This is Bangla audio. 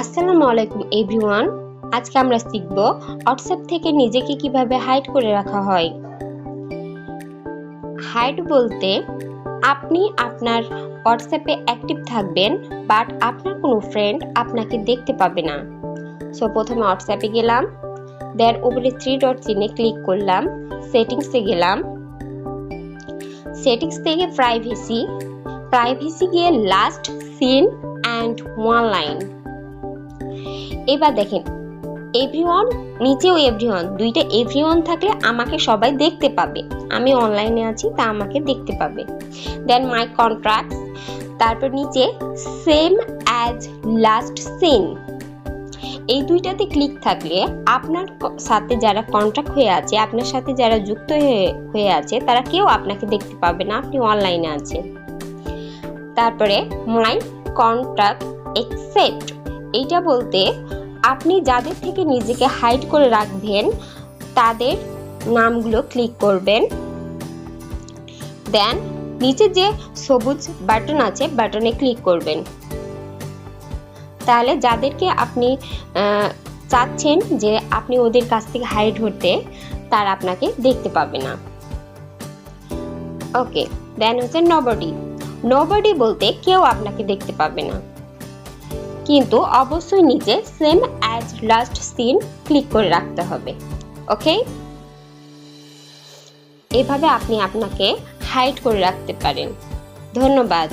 আসসালামু আলাইকুম এভরিওয়ান। আজকে আমরা শিখব হোয়াটসঅ্যাপ থেকে নিজেকে কীভাবে হাইড করে রাখা হয়। হাইড বলতে আপনি আপনার হোয়াটসঅ্যাপে অ্যাক্টিভ থাকবেন বাট আপনার কোনো ফ্রেন্ড আপনাকে দেখতে পাবে না। সো প্রথমে হোয়াটসঅ্যাপে গেলাম দেন উপরে থ্রি ডট চিনে ক্লিক করলাম সেটিংসে গেলাম। সেটিংস থেকে প্রাইভেসি প্রাইভেসি গিয়ে last seen and online এবার দেখেন এভরিওয়ান নিচেও এভরিওয়ান দুইটা এভরিওয়ান থাকলে আমাকে সবাই দেখতে পাবে। আমি অনলাইনে আছি, তা আমাকে দেখতে পাবে। দেন মাই কন্ট্রাক্ট তারপর নিচে সেম অ্যাজ লাস্ট সিন এই দুইটাতে ক্লিক থাকলে আপনার সাথে যারা কন্ট্যাক্ট হয়ে আছে, আপনার সাথে যারা যুক্ত হয়ে আছে, তারা কেউ আপনাকে দেখতে পাবে না, আপনি অনলাইনে আছেন। তারপরে মাই কন্ট্যাক্ট একসেপ্ট এইটা বলতে আপনি যাদের থেকে নিজেকে হাইড করে রাখবেন, তাদের নামগুলো ক্লিক করবেন। দেন নিচে যে সবুজ বাটন আছে বাটনে ক্লিক করবেন। তাহলে যাদেরকে আপনি চাচ্ছেন যে আপনি ওদের কাছ থেকে হাইড হতে, তারা আপনাকে দেখতে পাবে না। ওকে দেন হচ্ছে নবডি নবডি বলতে কেউ আপনাকে দেখতে পাবে না। কিন্তু অবশ্যই নিচে same as last seen click করে রাখতে হবে ওকে এভাবে আপনি আপনাকে হাইড করে রাখতে পারেন। ধন্যবাদ।